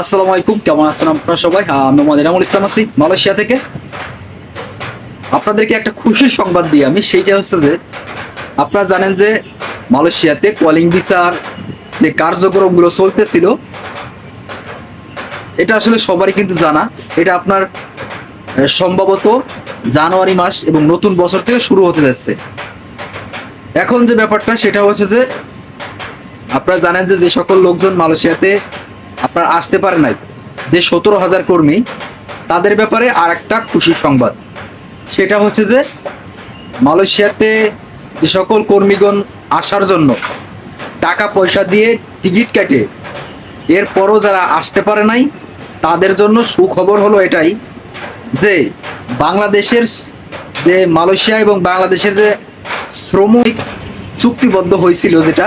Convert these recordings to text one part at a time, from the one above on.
আসসালামু আলাইকুম, কেমন আছেন আপনারা সবাই? আমি মোহাম্মদ এনামুল ইসলাম আছি মালয়েশিয়া থেকে। আপনাদেরকে একটা খুশির সংবাদ দিই আমি, সেইটা হচ্ছে যে, আপনারা জানেন যে মালয়েশিয়াতে কলিং ভিসার যে কার্যক্রমগুলো চলতেছিল, এটা আসলে সবারই কিন্তু জানা। এটা আপনার সম্ভবত জানুয়ারি মাস এবং নতুন বছর থেকে শুরু হতে যাচ্ছে। এখন যে ব্যাপারটা, সেটা হচ্ছে যে, আপনারা জানেন যে যে সকল লোকজন মালয়েশিয়াতে আপনারা আসতে পারে নাই। যে সতেরো হাজার কর্মী, তাদের ব্যাপারে আর একটা খুশির সংবাদ। সেটা হচ্ছে যে, মালয়েশিয়াতে যে সকল কর্মীগণ আসার জন্য টাকা পয়সা দিয়ে টিকিট কেটে এরপরও যারা আসতে পারে নাই, তাদের জন্য সুখবর হলো এটাই যে, বাংলাদেশের যে মালয়েশিয়া এবং বাংলাদেশের যে শ্রমিক চুক্তিবদ্ধ হয়েছিল যেটা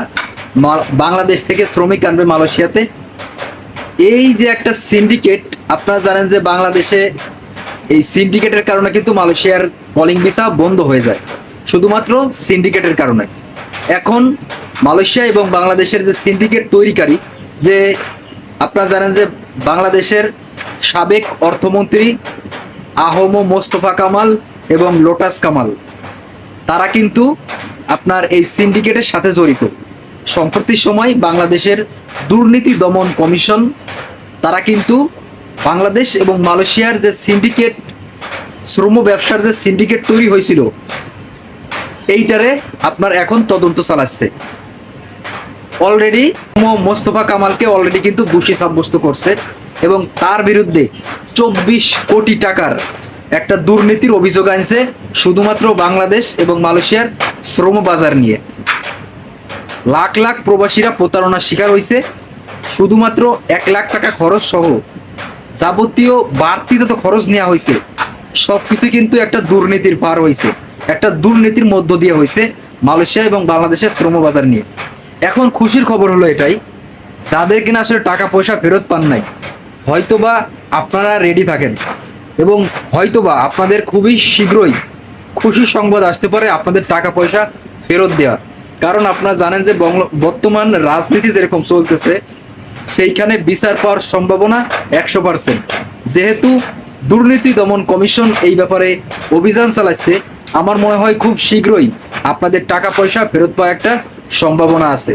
বাংলাদেশ থেকে শ্রমিক আনবে মালয়েশিয়াতে এই যে একটা সিন্ডিকেট আপনারা জানেন যে বাংলাদেশে এই সিন্ডিকেটের কারণে কিন্তু মালয়েশিয়ার কলিং ভিসা বন্ধ হয়ে যায়। শুধুমাত্র সিন্ডিকেটের কারণে। এখন মালয়েশিয়া এবং বাংলাদেশের যে সিন্ডিকেট তৈরিকারী, যে আপনারা জানেন যে বাংলাদেশের সাবেক অর্থমন্ত্রী আহম মোস্তফা কামাল এবং লোটাস কামাল, তারা কিন্তু আপনার এই সিন্ডিকেটের সাথে জড়িত। সম্প্রতি সময় বাংলাদেশের দুর্নীতি দমন কমিশন তারা কিন্তু বাংলাদেশ এবং মালয়েশিয়ার যে সিন্ডিকেট, শ্রম ব্যবসার যে সিন্ডিকেট তৈরি হয়েছিল, এইটারে আপনার এখন তদন্ত চালাচ্ছে। অলরেডি মোস্তফা কামালকে অলরেডি কিন্তু দোষী সাব্যস্ত করছে এবং তার বিরুদ্ধে চব্বিশ কোটি টাকার একটা দুর্নীতির অভিযোগ আনছে শুধুমাত্র বাংলাদেশ এবং মালয়েশিয়ার শ্রম বাজার নিয়ে। লাখ লাখ প্রবাসীরা প্রতারণার শিকার হয়েছে। শুধুমাত্র এক লাখ টাকা খরচ সহ যাবতীয় বাড়তি যত খরচ নেওয়া হয়েছে সবকিছু কিন্তু একটা দুর্নীতির পার হয়েছে, একটা দুর্নীতির মধ্য দিয়ে হয়েছে মালয়েশিয়া এবং বাংলাদেশের শ্রম বাজার নিয়ে। এখন খুশির খবর হলো এটাই, যাদের কিনা আসলে টাকা পয়সা ফেরত পান নাই, হয়তোবা আপনারা রেডি থাকেন এবং হয়তোবা আপনাদের খুবই শীঘ্রই খুশির সংবাদ আসতে পারে আপনাদের টাকা পয়সা ফেরত দেওয়া কারণ আপনারা জানেন যে বর্তমান রাজনীতি যেরকম চলতেছে সেইখানে বিচার পাওয়ার সম্ভাবনা একশো পার্সেন্ট যেহেতু দুর্নীতি দমন কমিশন এই ব্যাপারে অভিযান চালাচ্ছে, আমার মনে হয় খুব শীঘ্রই আপনাদের টাকা পয়সা ফেরত পাওয়ার একটা সম্ভাবনা আছে।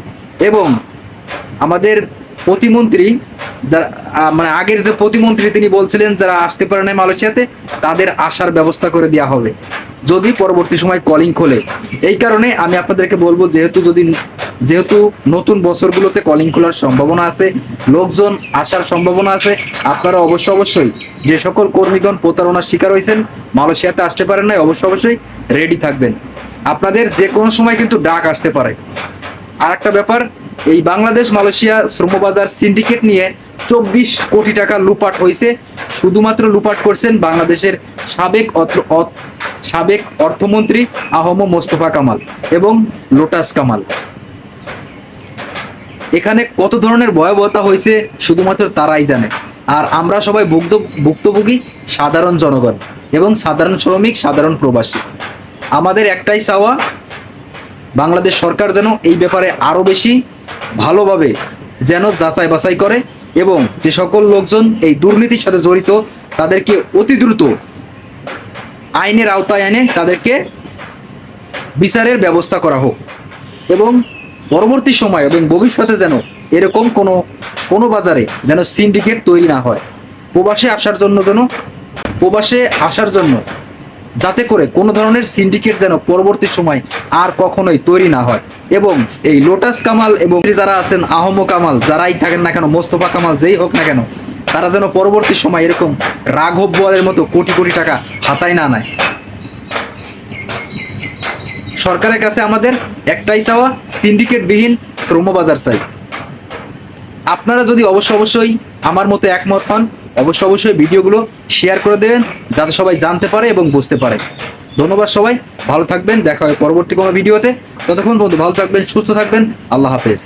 এবং আমাদের প্রতিমন্ত্রী যারা মানে আগের যে প্রতিমন্ত্রী তিনি বলছিলেন, যারা আসতে পারে না মালয়েশিয়াতে, তাদের আসার ব্যবস্থা করে দেওয়া হবে। যদি পরবর্তী সময় কলিং খোলে। এই কারণে আমি আপনাদেরকে বলব, যেহেতু যদি যেহেতু নতুন বছরগুলোতে কলিং খোলার সম্ভাবনা আছে, লোকজন আসার সম্ভাবনা আছে, আপনারা অবশ্য অবশ্যই যে সকল কর্মীগণ প্রতারণার শিকার হয়েছেন, মালয়েশিয়াতে আসতে পারেন নাই, অবশ্য অবশ্যই রেডি থাকবেন। আপনাদের যে কোনো সময় কিন্তু ডাক আসতে পারে। আর একটা ব্যাপার, এই বাংলাদেশ মালয়েশিয়া শ্রমবাজার সিন্ডিকেট নিয়ে চব্বিশ কোটি টাকা লুপাট হয়েছে। শুধুমাত্র লুপাট করছেন বাংলাদেশের সাবেক সাবেক অর্থমন্ত্রী আহম মোস্তফা কামাল এবং লোটাস কামাল। এখানে কত ধরনের ভয়াবহতা হয়েছে শুধুমাত্র তারাই জানে। আর আমরা সবাই ভুক্ত ভুক্তভোগী, সাধারণ জনগণ এবং সাধারণ শ্রমিক, সাধারণ প্রবাসী। আমাদের একটাই চাওয়া, বাংলাদেশ সরকার যেন এই ব্যাপারে আরও বেশি ভালোভাবে যেন যাচাই বাছাই করে এবং যে সকল লোকজন এই দুর্নীতির সাথে জড়িত, তাদেরকে অতি দ্রুত আইনের আওতায় এনে তাদেরকে বিচারের ব্যবস্থা করা হোক এবং পরবর্তী সময় এবং ভবিষ্যতে যেন এরকম কোনো কোনো বাজারে যেন সিন্ডিকেট তৈরি না হয়। প্রবাসে আসার জন্য যেন, প্রবাসে আসার জন্য যাতে করে কোনো ধরনের সিন্ডিকেট যেন পরবর্তী সময় আর কখনোই তৈরি না হয়। এবং এই লোটাস কামাল এবং যারা আছেন, আহম কামাল, যারাই থাকেন না কেন, মোস্তফা কামাল যেই হোক না কেন, তারা যেন পরবর্তী সময় এরকম রাঘব বোয়ালের মতো কোটি কোটি টাকা হাতায় না নেয়। সরকারের কাছে আমাদের একটাই চাওয়া সিন্ডিকেটবিহীন শ্রমবাজার চাই। আপনারা যদি অবশ্য অবশ্যই আমার মতো একমত হন, অবশ্য অবশ্যই ভিডিওগুলো শেয়ার করে দেবেন, যাতে সবাই জানতে পারে এবং বুঝতে পারে। ধন্যবাদ সবাই, ভালো থাকবেন, দেখা হয় পরবর্তী কোনো ভিডিওতে। ততক্ষণ বন্ধু, ভালো থাকবেন, সুস্থ থাকবেন, আল্লাহ হাফেজ।